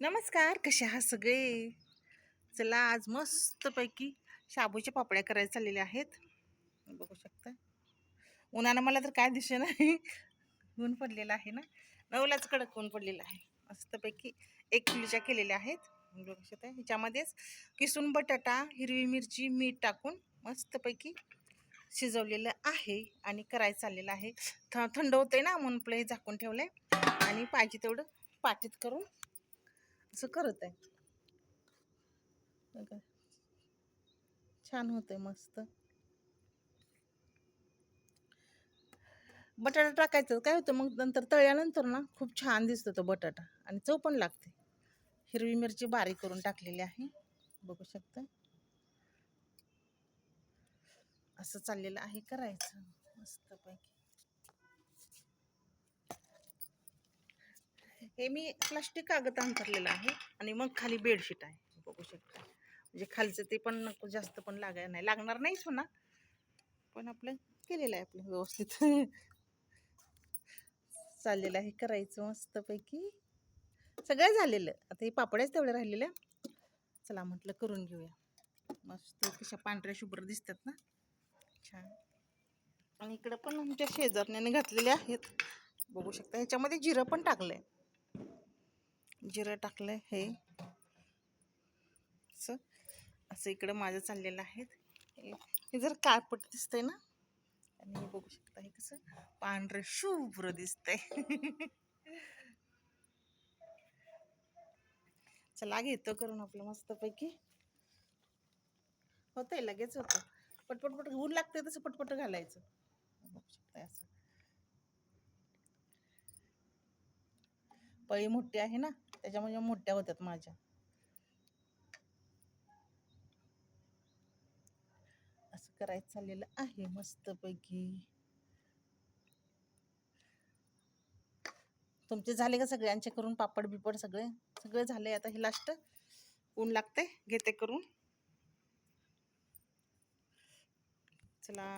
नमस्कार कसे आहात सगळे? चला आज मस्तपैकी शाबूच्या पापड्या करायला चाललेल्या आहेत. बघू शकता. उन्हानं मला तर काय दिसे नाही. ऊन पडलेलं आहे ना? नवलाच कडक ऊन पडलेलं आहे. मस्तपैकी एक किलोच्या केलेल्या आहेत. बघू शकता. ह्याच्यामध्येच किसून बटाटा हिरवी मिरची मीठ टाकून मस्तपैकी शिजवलेलं आहे आणि करायचं चाललेलं आहे. थ थंड होतंय ना म्हणून प्ले झाकून ठेवलं आहे आणि पाहिजे तेवढं पाटीत करून असं करत आहे. बघा. छान होतंय मस्त. बटाटा टाकायचं. काय होतं मग नंतर तळल्यानंतर ना खूप छान दिसतो तो बटाटा आणि चव पण लागते. हिरवी मिरची बारीक करून टाकलेली आहे. बघू शकता. असं चाललेलं आहे करायचं. मस्तपैकी. हे मी प्लास्टिक कागद अंतरलेलं आहे आणि मग खाली बेडशीट आहे. बघू शकता. म्हणजे खालचं ते पण नको जास्त पण लागायला नाही. लागणार नाहीच हो म्हणा पण आपलं केलेलं आहे आपलं व्यवस्थित. चाललेलं आहे करायचं मस्तपैकी. सगळं झालेलं. आता हे पापड्याच तेवढ्या राहिलेल्या. चला म्हटलं करून घेऊया. मस्त कशा पांढऱ्या शुभ्र दिसतात ना. छान. आणि इकडं पण आमच्या शेजारण्याने घातलेले आहेत. बघू शकता ह्याच्यामध्ये जिरं पण टाकलं आहे जिरं टाकलं हे. असं. असं इकडं माझं चाललेलं आहे हे- हे जर काळपट दिसतंय ना? आणि हे बघू शकता हे कसं? पांढरं शुभ्र दिसतंय. चला घेतो करून आपलं मस्तपैकी. होतंय लगेच होतं पटपट पट ऊन लागते तसं पटपट घालायचं. बघू शकता असं. पळी मोठी आहे ना त्याच्यामुळे मोठ्या होत्यात माझ्या. असं करायचं चाललेलं आहे मस्तपैकी. तुमचे झाले का सगळ्यांचे करून पापड बिपड सगळे? सगळे झाले आता हे लास्ट ऊन लागते घेते करून. चला.